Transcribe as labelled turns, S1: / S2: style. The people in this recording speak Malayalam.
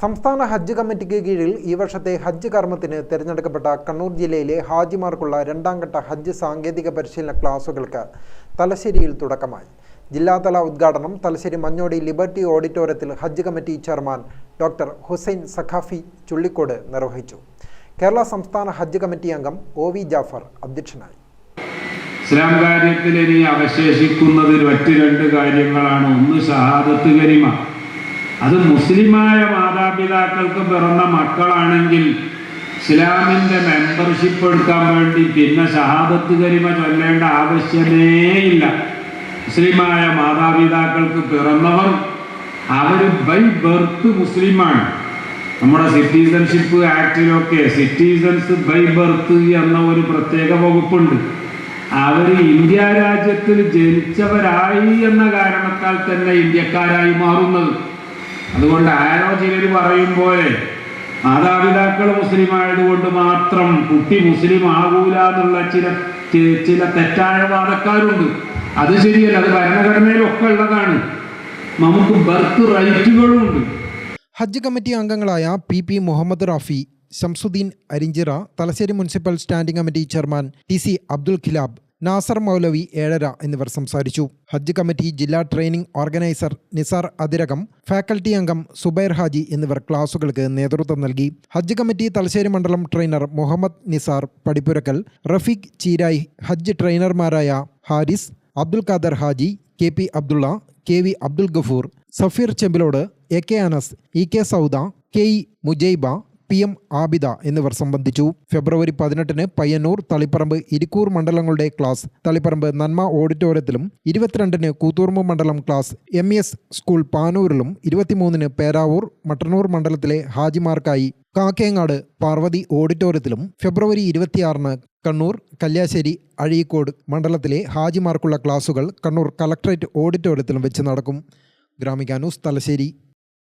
S1: സംസ്ഥാന ഹജ്ജ് കമ്മിറ്റിക്ക് കീഴിൽ ഈ വർഷത്തെ ഹജ്ജ് കർമ്മത്തിന് തിരഞ്ഞെടുക്കപ്പെട്ട കണ്ണൂർ ജില്ലയിലെ ഹാജിമാർക്കുള്ള രണ്ടാം ഘട്ട ഹജ്ജ് സാങ്കേതിക പരിശീലന ക്ലാസുകൾക്ക് തലശ്ശേരിയിൽ തുടക്കമായി. ജില്ലാതല ഉദ്ഘാടനം തലശ്ശേരി മഞ്ഞോടി ലിബർട്ടി ഓഡിറ്റോറിയത്തിൽ Hajj committee chairman doctor Hussain Saqafi Chullikode നിർവഹിച്ചു. കേരള സംസ്ഥാന ഹജ്ജ് കമ്മിറ്റി അംഗം ഒ വി ജാഫർ അധ്യക്ഷനായി.
S2: കാര്യത്തിൽ അവശേഷിക്കുന്നതിൽ രണ്ട് കാര്യങ്ങളാണ്. ഒന്ന് അത് മുസ്ലിമായ മാതാപിതാക്കൾക്ക് പിറന്ന മക്കളാണെങ്കിൽ ഇസ്ലാമിന്റെ മെമ്പർഷിപ്പ് എടുക്കാൻ വേണ്ടി പിന്നെ ഷഹാദത്ത് കരിമ ചൊല്ലേണ്ട ആവശ്യമേ ഇല്ല. മുസ്ലിമായ മാതാപിതാക്കൾക്ക് പിറന്നവർ അവർ ബൈ ബർത്ത് മുസ്ലിമാണ്. നമ്മുടെ സിറ്റിസൺഷിപ്പ് ആക്ടിലൊക്കെ സിറ്റിസൺസ് ബൈ ബർത്ത് എന്ന ഒരു പ്രത്യേക വകുപ്പുണ്ട്. അവർ ഇന്ത്യ രാജ്യത്തിൽ ജനിച്ചവരായി എന്ന കാരണത്താൽ തന്നെ ഇന്ത്യക്കാരായി മാറുന്നത്. അതുകൊണ്ട് ആരോ ചിലർ പറയും മാതാപിതാക്കൾ മുസ്ലിം ആയതുകൊണ്ട് മാത്രം കുട്ടി മുസ്ലിം ആകൂല എന്നുള്ള ചില ചില തെറ്റായ വാദക്കാരുണ്ട്. അത് ശരിയല്ല അത് ഭരണഘടനയിലൊക്കെ ഉള്ളതാണ്. നമുക്ക് ബർത്ത് റൈറ്റുകളുണ്ട്.
S1: ഹജ്ജ് കമ്മിറ്റി അംഗങ്ങളായ P P Muhammad Rafi Shamsuddin Arinjira Thalassery municipal standing committee chairman T C Abdul Khilab Nasar Moulavi ഏഴര എന്നിവർ സംസാരിച്ചു. ഹജ്ജ് കമ്മിറ്റി ജില്ലാ training organiser Nisar Athirakam faculty അംഗം സുബൈർ ഹാജി എന്നിവർ ക്ലാസുകൾക്ക് നേതൃത്വം നൽകി. ഹജ്ജ് കമ്മിറ്റി തലശ്ശേരി മണ്ഡലം trainer Muhammad Nisar Padippurakkal Rafeeq Cheerayi Hajj ട്രെയിനർമാരായ Haris Abdul Khader Haji K P Abdulla K V Abdul Gafoor Safeer Chembilode A K Anas E K Sauda K E Mujeeba P M Abida എന്നിവർ സംബന്ധിച്ചു. ഫെബ്രുവരി പതിനെട്ടിന് പയ്യന്നൂർ തളിപ്പറമ്പ് ഇരിക്കൂർ മണ്ഡലങ്ങളുടെ ക്ലാസ്. തളിപ്പറമ്പ് നന്മ ഓഡിറ്റോറിയത്തിലും ഇരുപത്തിരണ്ടിന് കൂത്തൂർമ മണ്ഡലം ക്ലാസ്. എം എസ് സ്കൂൾ പാനൂരിലും ഇരുപത്തിമൂന്നിന് പേരാവൂർ മട്ടന്നൂർ മണ്ഡലത്തിലെ ഹാജിമാർക്കായി. കാക്കേങ്ങാട് പാർവതി ഓഡിറ്റോറിയത്തിലും ഫെബ്രുവരി ഇരുപത്തിയാറിന് കണ്ണൂർ കല്യാശ്ശേരി അഴീക്കോട് മണ്ഡലത്തിലെ ഹാജിമാർക്കുള്ള ക്ലാസുകൾ കണ്ണൂർ കളക്ടറേറ്റ് ഓഡിറ്റോറിയത്തിലും വെച്ച് നടക്കും. ഗ്രാമിക ന്യൂസ് തലശ്ശേരി.